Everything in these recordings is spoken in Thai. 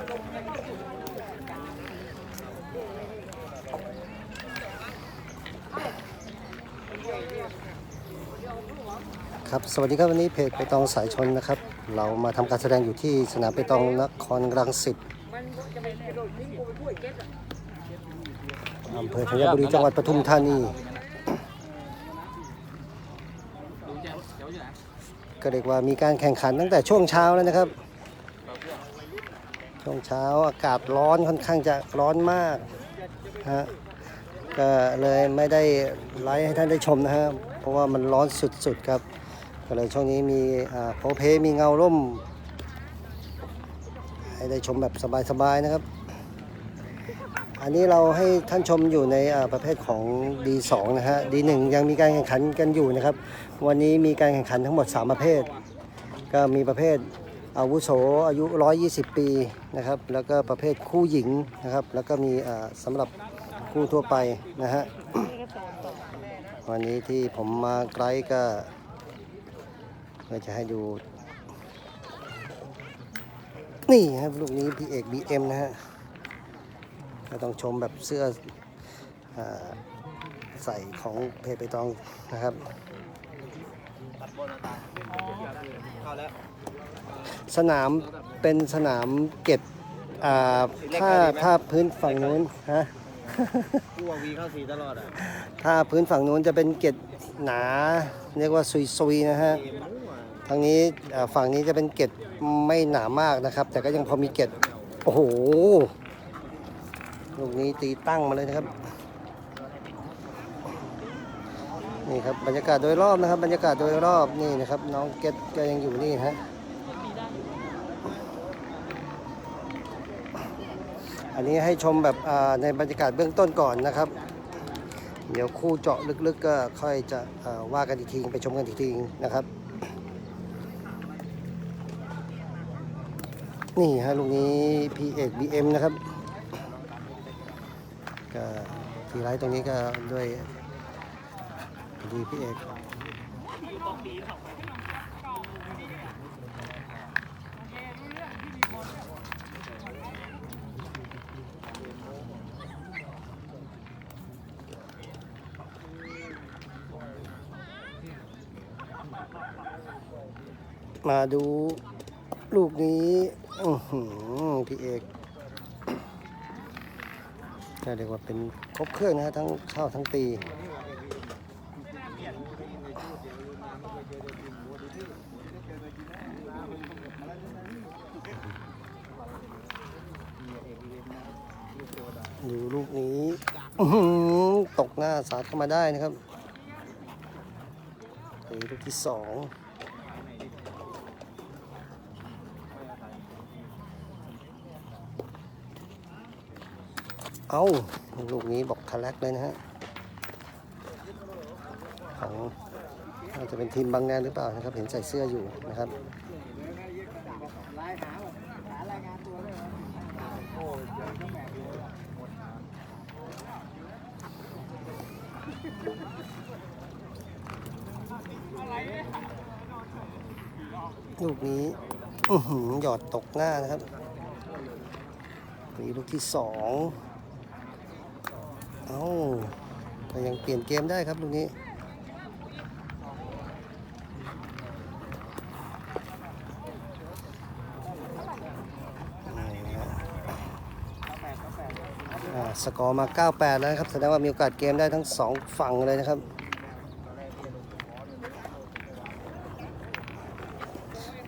ครับสวัสดีครับวันนี้เพจไปตองสายชนนะครับ เรามาทำการแสดงอยู่ที่สนามไปตองนครรังสิตอำเภอธัญบุรีจังหวัดปทุมธานีก็เรียกว่ามีการแข่งขันตั้งแต่ช่วงเช้าแล้วนะครับ ช่วงเช้าอากาศร้อนค่อนข้างจะร้อนมากฮะก็เลยไม่ได้ไลฟ์ให้ท่านได้ชมนะฮะเพราะว่ามันร้อนสุดๆครับก็เลยช่วงนี้มีอ่าโพเพมีเงาร่ม ให้ได้ชมแบบสบายๆนะครับ อันนี้เราให้ท่านชมอยู่ในประเภทของ D2 นะฮะ D1 ยังมีการแข่งขันกันอยู่นะครับ วันนี้มีการแข่งขันทั้งหมด 3 ประเภท ก็มีประเภท อาวุโสอายุ 120 ปีนะครับ แล้วก็ประเภทคู่หญิงนะครับ แล้วก็มีสำหรับคู่ทั่วไปนะฮะวันนี้ที่ผมมาไกลก็เพื่อจะให้ดู นี่ครับลูกนี้พี่เอก BM นะฮะก็ต้องชมแบบเสื้ออใส่ของเพจไปตองนะครับ สนามเป็นสนามเก็บอ่าถ้าถ้าพื้นฝั่งนู้นฮะกูว่าวีเข้าสีตลอดอะถ้าพื้นฝั่งนู้นจะเป็นเกล็ดหนา เรียกว่าซุยๆนะฮะเกมมั่วทางนี้เอ่อฝั่งนี้จะเป็นเกล็ดไม่หนามากนะครับ แต่ก็ยังพอมีเกล็ดโอ้โหลูกนี้ตีตั้งมาเลยนะครับนี่ครับบรรยากาศโดยรอบนะครับ บรรยากาศโดยรอบนี่นะครับ น้องเกตก็ยังอยู่นี่ฮะ อันนี้ให้ชมแบบในบรรยากาศเบื้องต้นก่อนนะครับ เดี๋ยวคู่เจาะลึกๆก็ค่อยจะว่ากันอีกทีไปชมกันอีกทีนะครับ นี่ฮะลูกนี้พีเอก BM นะครับก็ทีไลท์ตรงนี้ก็ด้วยดีพี่เอก มาดูลูกนี้อือหือพี่เอกก็เรียกว่าเป็นครบเครื่องนะทั้งเข้าทั้งตีดูลูกนี้ตกหน้าสาดเข้ามาได้นะครับตีลูกที่สอง เอาลูกนี้บอกทะลักเลยนะฮะ ของน่าจะเป็นทีมบางแนนหรือเปล่านะครับ เห็นใส่เสื้ออยู่นะครับลูกนี้หือหยอดตกหน้านะครับ นี่ลูกที่สอง เอ้าแต่ยังเปลี่ยนเกมได้ครับลูกนี้อ่าสกอร์มา 98 แล้วครับ แสดงว่ามีโอกาสเกมได้ทั้งสองฝั่งเลยนะครับ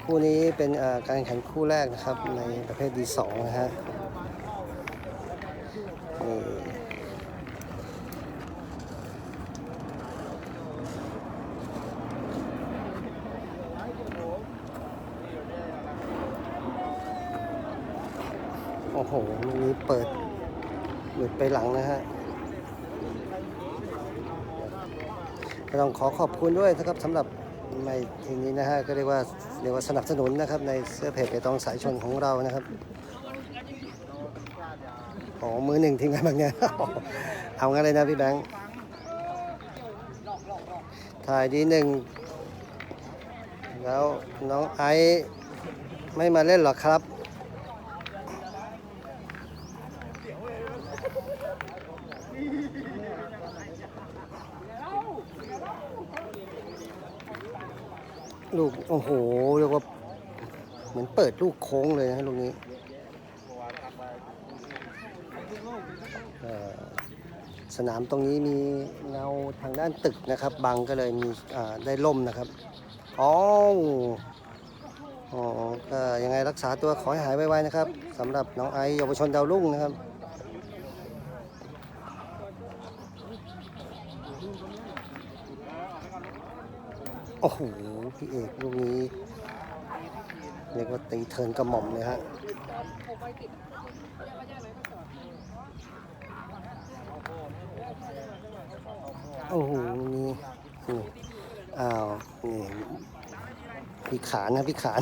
คู่นี้เป็นการแข่งขันคู่แรกนะครับ ในประเภท D2 นะฮะนี่โอ้โหลูกนี้เปิดหลุดไปหลังนะฮะก็ต้องขอขอบคุณด้วยนะครับสำหรับในทีนี้นะฮะก็เรียกว่าเรียกว่าสนับสนุนนะครับในเสื้อเพจไปตองสายชนของเรานะครับอ๋อมือหนึ่งทีมงานบางงานเอางั้นเลยนะพี่แบงค์ถ่ายดีหนึ่งแล้วน้องไอซ์ไม่มาเล่นหรอครับ ลูก โอ้โห เรียกว่า เหมือนเปิดลูกโค้งเลยนะลูกนี้สนามตรงนี้มีเงาทางด้านตึกนะครับ บังก็เลยมีได้ล่มนะครับอ๋ออ๋อก็ยังไงรักษาตัวขอให้หายไวๆนะครับสำหรับน้องไอเยาวชนดาวรุ่งนะครับโอ้โห พี่เอกลูกนี้เรียกว่าตีเทินกระหม่อมเลยฮะโอ้โหนี่นี่อ้าวนี่พี่ขานนะพี่ขาน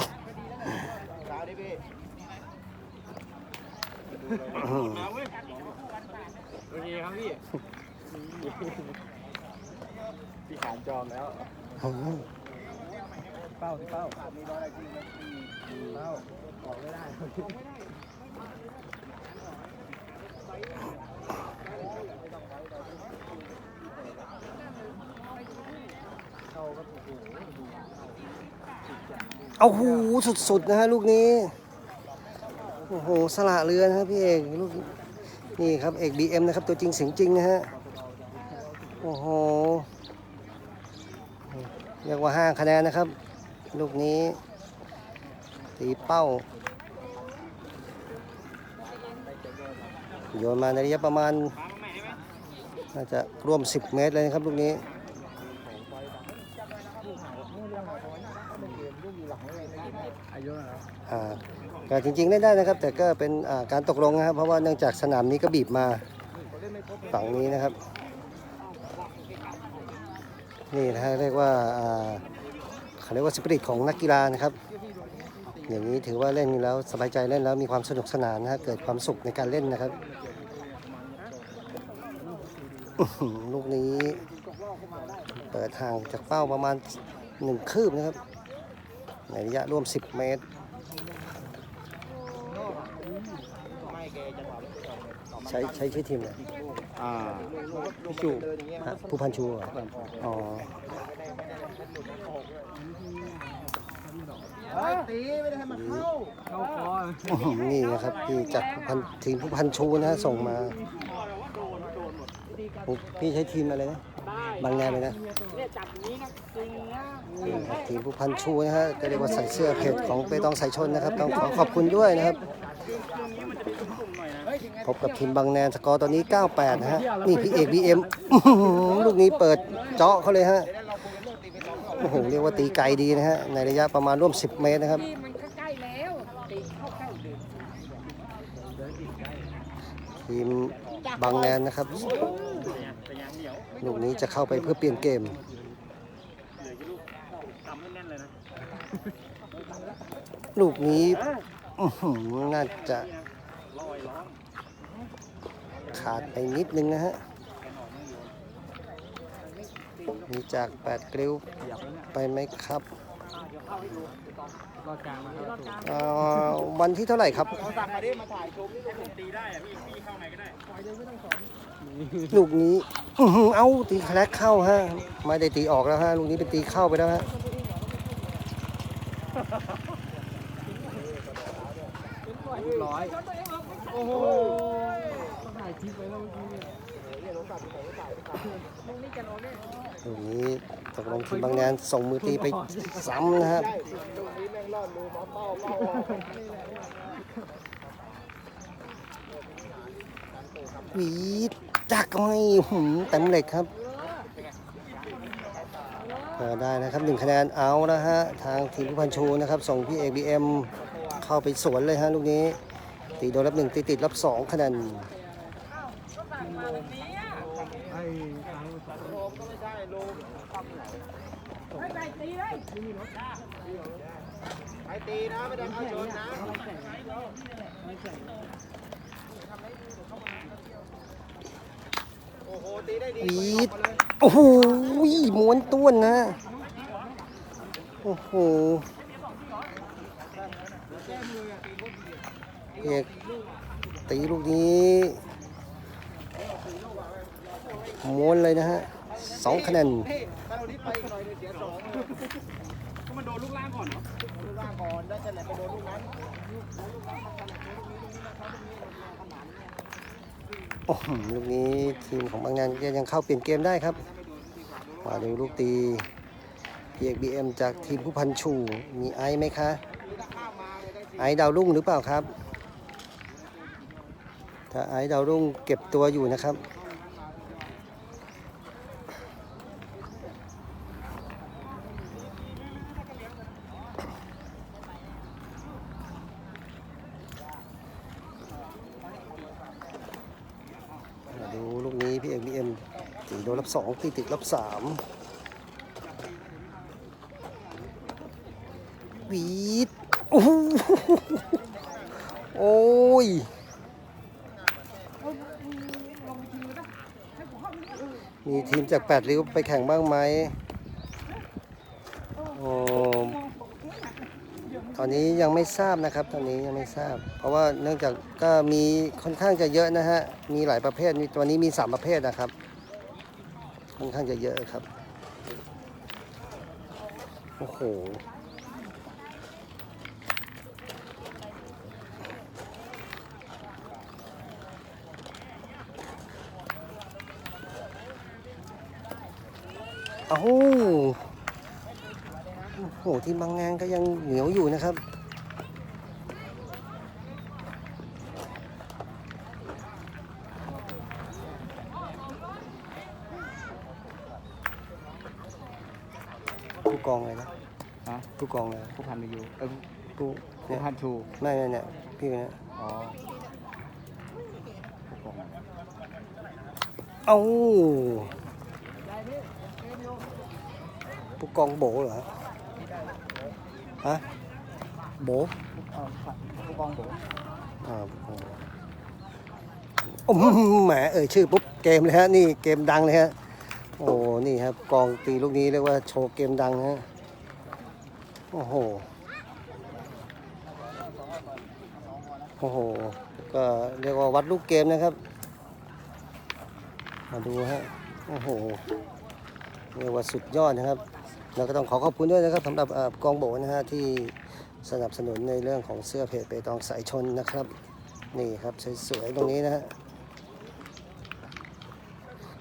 เช้าดิพี่ อืม โอเคครับพี่ พี่ขานจอมแล้ว เป้าเป้ามี ร้อยอะไรจริงนะเป้าออกไม่ได้เอาหูสุดๆนะฮะลูกนี้ โอ้โห สละเรือนะครับพี่เอกลูกนี่ครับเอกบีเอ็มนะครับ ตัวจริงเสียงจริงนะฮะ โอ้โหเรียกว่าห้าคะแนนนะครับ ลูกนี้ ตีเป้า โยนมาในระยะประมาณ น่าจะร่วม 10 เมตรเลยนะครับลูกนี้อายุแล้วอ่าก็จริงๆเล่นได้นะครับ แต่ก็เป็นการตกลงนะครับ เพราะว่าเนื่องจากสนามนี้ก็บีบมาฝั่งนี้นะครับ นี่นะฮะเรียกว่าอ่า เขาเรียกว่าสปิริตของนักกีฬานะครับ อย่างนี้ถือว่าเล่นแล้วสบายใจเล่นแล้วมีความสนุกสนานนะฮะเกิดความสุขในการเล่นนะครับอื้อหือลูกนี้เปิดห่างจากเป้าประมาณหนึ่งคืบนะครับ ในระยะร่วม 10 เมตรไม่แกจะถอดใช้ใช้ชื่อทีมเลยอ่าพี่ชูผู้พันชูเหรออ๋ นี่นะครับพี่จากพันทีมผู้พันชูนะส่งมาพี่ใช้ทีมอะไรนะ บางแนเลยนะนี่ยจับอย่างนี้นะจริงนะนี่ครับทีมผู้พันชูนะฮะก็เรียกว่าใส่เสื้อเพจของเปตองใสายชนนะครับ ต้องขอขอบคุณด้วยนะครับ พบกับทีมบางแนนสกอร์ตอนนี้ 98 นะฮะ นี่พี่เอกบีเอ็มลูกนี้เปิดเจาะเขาเลยฮะ โอ้โหเรียกว่าตีไกลดีนะฮะในระยะประมาณร่วม 10 เมตรนะครับที่มันก็ใกล้แล้วตีเข้าใกล้เดินทีมบางแนนนะครับลูกนี้จะเข้าไปเพื่อเปลี่ยนเกมลูกนี้อื้อหือน่าจะขาดไปนิดนึงนะฮะ มีจาก8กริ้วไปไหมครับวเอ่อวันที่เท่าไหร่ครับ สั่งมาดิมาถ่ายชมนี่ผมตีได้ลูกนี้อื้อหือเอ้าตีแคลกเข้าฮะไม่ได้ตีออกแล้วฮะลูกนี้เป็นตีเข้าไปแล้วฮะร้อยโอ้โหถ่ายคลิปไว้แล้วเมื่อกี้เนี่ย ลูกนี้ตกลงทีมบางแนนส่งมือตีไปซ้ำนะครับตรงนี้แม่งรอาเป้หวีดจักไม่หืมเต็มเหล็กครับได้นะครับหนึ่งคะแนนเอานะฮะทางทีมผู้พันชูนะครับ ส่งพี่เอกบีเอ็มเข้าไปสวนเลยฮะลูกนี้ ตีโดนรับหนึ่งตีติดรับสองคะแนน ไอ้ทางสองโลก็ไม่ได้โลไม่ไปตีเลยไปตีนะไม่ได้เข้าชนนะโอ้โหตีได้ดีโอ้โหม้วนต้วนนะโอ้โหเอกตีลูกนี้ ม้วนเลยนะฮะสองคะแนนถ้าเรานี้ไปอีกหน่อยเนี่ยเสียสองก็มาโดนลูกล่างก่อนเนาะลูกล่างก่อนได้เสร็จแล้วไปโดนลูกนั้นลูกแล้วลูกล่างมาเสร็จแล้วตรงนี้ตรงนี้นะครับตรงนี้เราขนานเนี่ยโอ้โหลูกนี้ทีมของบางงานก็ยังเข้าเปลี่ยนเกมได้ครับมาดูลูกตีเพียกบีเอ็มจากทีมผู้พันชู มีไอซ์ไหมคะ ไอซ์ดาวรุ่งหรือเปล่าครับ ถ้าไอซ์ดาวรุ่งเก็บตัวอยู่นะครับ มาดู ลูกนี้พี่เอกบีเอ็มตีโดนรับสองตีติดรับสามวีดโอ้โอ้ยมีทีมจากแปดริ้วไปแข่งบ้างไหมโอ้ อนนี้ยังไม่ทราบนะครับ ตอนนี้ยังไม่ทราบ เพราะว่าเนื่องจากก็มีค่อนข้างจะเยอะนะฮะ มีหลายประเภท มีตัวนี้มีสามประเภทนะครับ ค่อนข้างจะเยอะครับ โอ้โหเอ้ โอ้โหที่บางงานก็ยังเหนียวอยู่นะครับ ผู้กองเลยนะฮะผู้กองเลยผู้พันไปอยู่เออผู้ผู้เนี่ยพันชูไม่ไม่เนี่ยพี่เนี่ยอ๋อผู้กองเอ้าผู้กองโบเหรอ ฮะโบเออผู้กองโบอ่าโอ้โหแหมเอ่ยชื่อปุ๊บเกมเลยฮะนี่เกมดังเลยฮะโอ้นี่ครับกองตีลูกนี้เรียกว่าโชว์เกมดังฮะโอ้โหโอ้โหก็เรียกว่าวัดลูกเกมนะครับ มาดูฮะโอ้โหเรียกว่าสุดยอดนะครับ เราก็ต้องขอขอบคุณด้วยนะครับสำหรับอกองโบนะฮะที่สนับสนุนในเรื่องของเสื้อเพจเปตองสายชนนะครับ นี่ครับสวยๆตรงนี้นะฮะ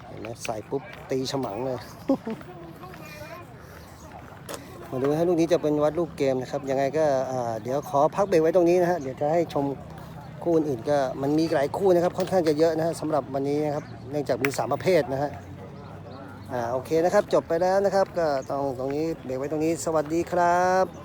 เห็นไหมใส่ปุ๊บตีฉมังเลย มาดูให้ลูกนี้จะเป็นวัดลูกเกมนะครับยังไงก็เดี๋ยวขอพักเบรกไว้ตรงนี้นะฮะเดี๋ยวจะให้ชมคู่อื่นๆก็มันมีหลายคู่นะครับค่อนข้างจะเยอะนะฮะสำหรับวันนี้นะครับเนื่องจากมีสามประเภทนะฮะ อ่าโอเคนะครับจบไปแล้วนะครับ ก็ต้องตรงนี้เบรกไว้ตรงนี้สวัสดีครับ